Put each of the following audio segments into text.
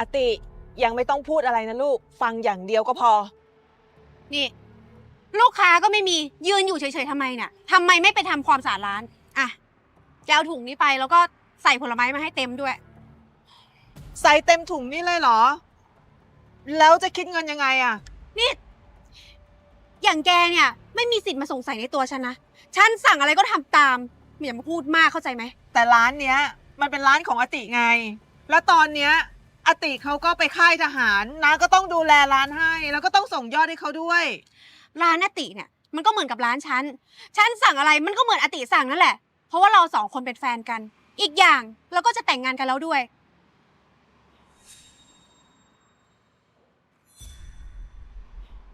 อติยังไม่ต้องพูดอะไรนะลูก ฟังอย่างเดียวก็พอ นี่ ลูกค้าก็ไม่มียืนอยู่เฉยๆทำไมเนี่ยทำไมไม่ไปทำความสะอาดร้านอะแกเอาถุงนี้ไปแล้วก็ใส่ผลไม้มาให้เต็มด้วย ใส่เต็มถุงนี่เลยเหรอ แล้วจะคิดเงินยังไงอะนี่ อย่างแกเนี่ย ไม่มีสิทธิ์มาสงสัยในตัวฉันนะ ฉันสั่งอะไรก็ทำตามไม่อย่ามาพูดมากเข้าใจไหม แต่ร้านเนี้ย มันเป็นร้านของอติไง แล้วตอนเนี้ย อติเขาก็ไปค่ายทหารนะก็ต้องดูแลร้านให้ แล้วก็ต้องส่งยอดให้เขาด้วย ร้านอติเนี่ยมันก็เหมือนกับร้านฉัน ฉันสั่งอะไรมันก็เหมือนอติสั่งนั่นแหละ เพราะว่าเราสองคนเป็นแฟนกัน อีกอย่างเราก็จะแต่งงานกันแล้วด้วย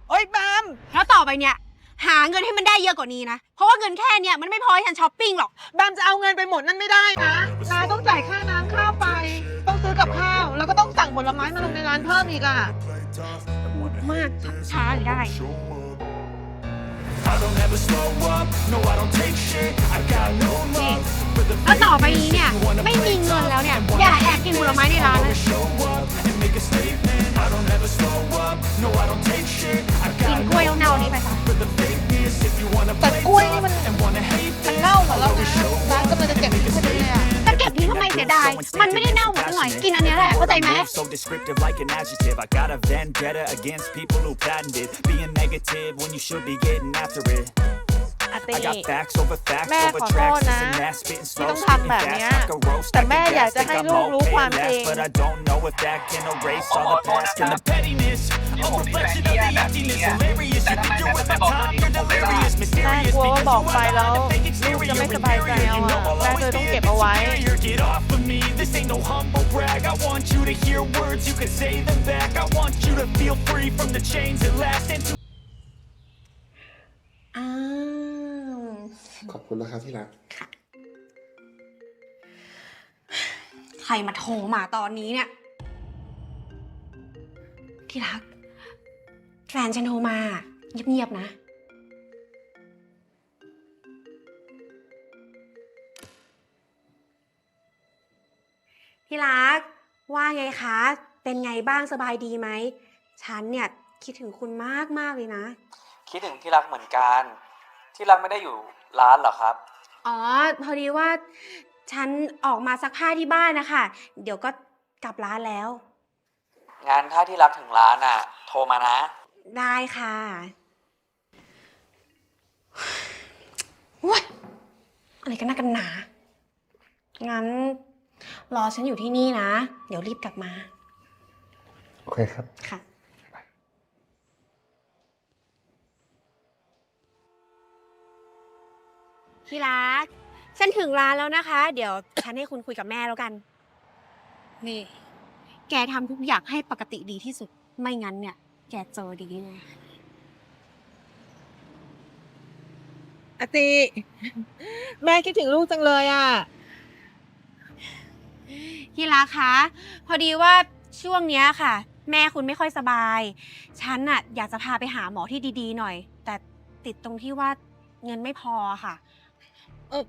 โอ้ยแบมแล้วต่อไปเนี่ย หาเงินให้มันได้เยอะกว่านี้นะ เพราะว่าเงินแค่เนี่ยมันไม่พอให้ฉันช้อปปิ้งหรอก แบมจะเอาเงินไปหมดนั่นไม่ได้นะนาต้องจ่ายค่าน้ำค่าไฟต้องซื้อกับข้าวแล้วก็ต้องสั่ง ผลไม้มาลงในร้านเพิ่มอีกอะ มากช้าอยู่ได้ I don't ever slow up, no I don't take shit I got no love for the แล้วต่อไปนี้เนี่ย ไม่มีเงินแล้วเนี่ย อย่าแอบกินผลไม้ในร้านนะ สียดาย มันไม่ได้เน่าหมดหน่อย กินอันเนี้ยแหละ เข้าใจไหม So descriptive like an adjective I got a vendetta against people who patented Being negative when you should be getting after it อติ I got facts over facts แม่ over ขอโทษ tracks นะ and that spitting ที่ slow ต้อง spitting ทำแบบ fast เนี้ย like a roast แต่ I แม่ can อยาก gas จะ think ให้ I'm ลูกรู้ okay ความ last จริง But I don't know if that can erase all the past And the pettiness A reflection of the emptiness Hilarious You delirious แม่ Mysterious กลัวว่า Because บอก you ไป are แล้ว the fake ลูกจะ exterior ไม่สบายใจ inferior เอา You know อะ I'll แม่ always เลยต้อง be เก็บเอาไว้ inferior Get off of me This ain't no humble brag I want you to hear words You can say them back I want you to feel free From the chains that last And to อ้าวขอบคุณนะครับที่รัก ใครมาโทรมาตอนนี้เนี่ย ที่รัก แฟนฉันโทรมา เงียบๆนะ ที่รัก ว่าไงคะ เป็นไงบ้างสบายดีไหม ฉันเนี่ยคิดถึงคุณมากมากๆเลยนะ คิดถึงที่รักเหมือนกัน ที่รักไม่ได้อยู่ร้านเหรอครับ อ๋อ พอดีว่าฉันออกมาซักผ้าที่บ้านนะคะ เดี๋ยวก็กลับร้านแล้ว งานถ้าที่รักถึงร้านอะ โทรมานะ ได้ค่ะโอ๊ยอะไรกันนักกันหนา งั้น รอฉันอยู่ที่นี่นะ เดี๋ยวรีบกลับมา โอเคครับ ค่ะ ที่รัก ฉันถึงร้านแล้วนะคะ เดี๋ยวฉันให้คุณคุยกับแม่แล้วกัน นี่ แกทำทุกอย่างให้ปกติดีที่สุด ไม่งั้นเนี่ย แกเจอดีแน่อติ แม่คิดถึงลูกจังเลยอะ ที่รักคะ พอดีว่าช่วงเนี้ยค่ะ แม่คุณไม่ค่อยสบาย ฉันน่ะอยากจะพาไปหาหมอที่ดีๆหน่อย แต่ติดตรงที่ว่าเงินไม่พอค่ะ เออ